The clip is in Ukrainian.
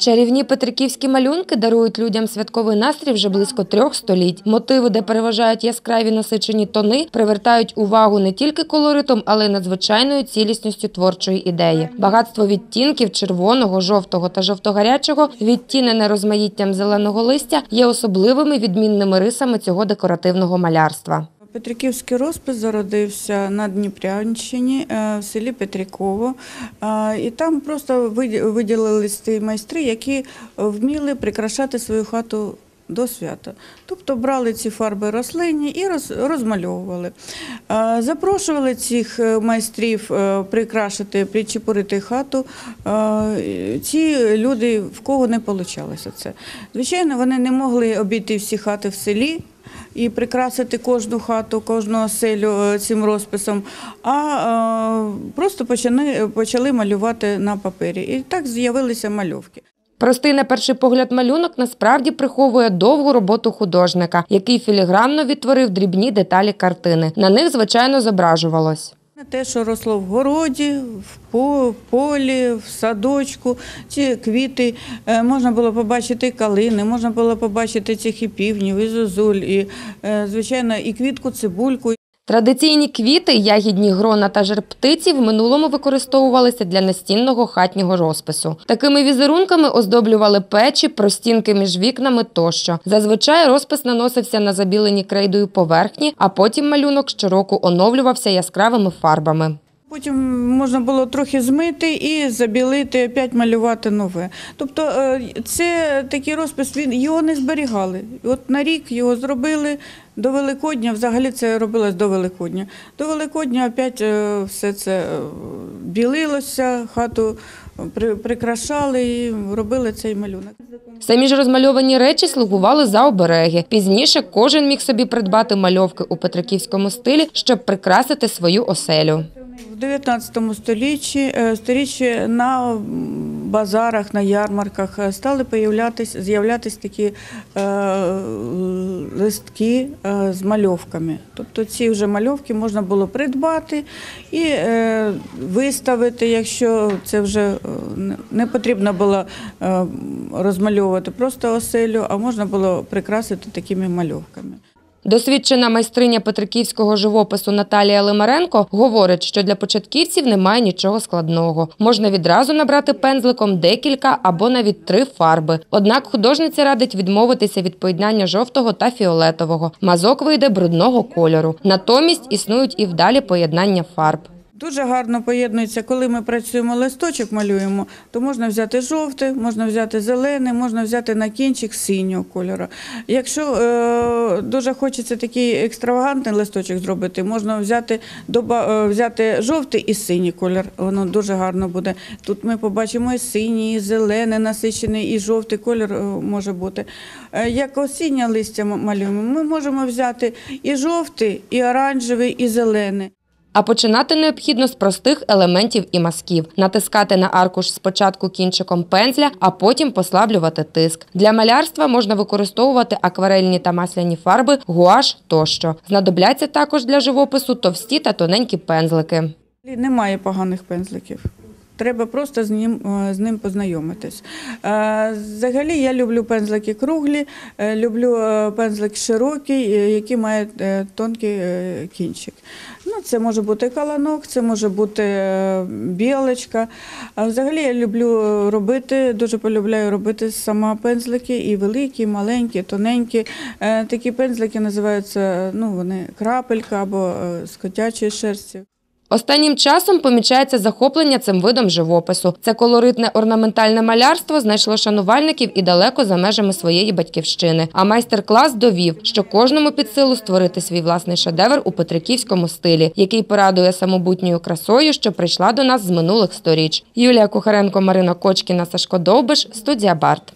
Чарівні петриківські малюнки дарують людям святковий настрій вже близько трьох століть. Мотиви, де переважають яскраві насичені тони, привертають увагу не тільки колоритом, але й надзвичайною цілісністю творчої ідеї. Багатство відтінків червоного, жовтого та жовтогарячого, відтінене розмаїттям зеленого листя, є особливими відмінними рисами цього декоративного малярства. Петриківський розпис зародився на Дніпрянщині е, в селі Петріково. Е, І там просто виді- виділились ті майстри, які вміли прикрашати свою хату до свята. Тобто брали ці фарби рослинні і роз- розмальовували. Е, Запрошували цих майстрів прикрашити, причепурити хату. Ці люди, в кого не вийшло це. Звичайно, вони не могли обійти всі хати в селі і прикрасити кожну хату, кожну оселю е, цим розписом, а е, просто почали, почали малювати на папері. І так з'явилися мальовки. Простий на перший погляд малюнок насправді приховує довгу роботу художника, який філігранно відтворив дрібні деталі картини. На них, звичайно, зображувалось. Те, що росло в городі, в полі, в садочку, ці квіти, е, можна було побачити калини, можна було побачити цих і півнів, і зозуль, і, е, звичайно, і квітку, цибульку. Традиційні квіти, ягідні грона та жерптиці в минулому використовувалися для настінного хатнього розпису. Такими візерунками оздоблювали печі, простінки між вікнами тощо. Зазвичай розпис наносився на забілені крейдою поверхні, а потім малюнок щороку оновлювався яскравими фарбами. Потім можна було трохи змити і забілити, опять малювати нове. Тобто е, це такий розпис, він його не зберігали. От на рік його зробили до Великодня, взагалі це робилось до Великодня. До Великодня опять е, все це е, білилося, хату при- прикрашали і робили цей малюнок. Самі ж розмальовані речі слугували за обереги. Пізніше кожен міг собі придбати мальовки у петриківському стилі, щоб прикрасити свою оселю. В 19 столітті, е, сторіччі на базарах, на ярмарках е, стали з'являтись такі е, листки з мальовками. Тобто ці вже мальовки можна було придбати і виставити, якщо це вже не- потрібно було розмальовувати просто оселю, а можна було прикрасити такими мальовками. Досвідчена майстриня петриківського живопису Наталія Лимаренко говорить, що для початківців немає нічого складного. Можна відразу набрати пензликом декілька або навіть три фарби. Однак художниця радить відмовитися від поєднання жовтого та фіолетового. Мазок вийде брудного кольору. Натомість існують і вдалі поєднання фарб. Дуже гарно поєднується, коли ми працюємо листочок, малюємо, то можна взяти жовтий, можна взяти зелений, можна взяти на кінчик синього кольору. Якщо е, дуже хочеться такий екстравагантний листочок зробити, можна взяти, доба, е, взяти жовтий і синій колір, воно дуже гарно буде. Тут ми побачимо і синій, і зелений, насичений, і жовтий колір е, може бути. Е, як осіннє листя малюємо, ми можемо взяти і жовтий, і оранжевий, і зелений. А починати необхідно з простих елементів і мазків. Натискати на аркуш спочатку кінчиком пензля, а потім послаблювати тиск. Для малярства можна використовувати акварельні та масляні фарби, гуаш тощо. Знадобляться також для живопису товсті та тоненькі пензлики. Немає поганих пензликів. Треба просто з ним, е, з ним познайомитись. Е, Взагалі я люблю пензлики круглі, е, люблю пензлик широкий, який має тонкий кінчик. Ну, це може бути каланок, це може бути білочка. Взагалі я люблю робити, дуже полюбляю робити сама пензлики, і великі, і маленькі, і тоненькі. Такі пензлики називаються ну, вони крапелька або з котячої шерсті. Останнім часом помічається захоплення цим видом живопису. Це колоритне орнаментальне малярство знайшло шанувальників і далеко за межами своєї батьківщини. А майстер-клас довів, що кожному під силу створити свій власний шедевр у петриківському стилі, який порадує самобутньою красою, що прийшла до нас з минулих сторіч. Юлія Кухаренко, Марина Кочкіна, Сашко Довбиш, студія Барт.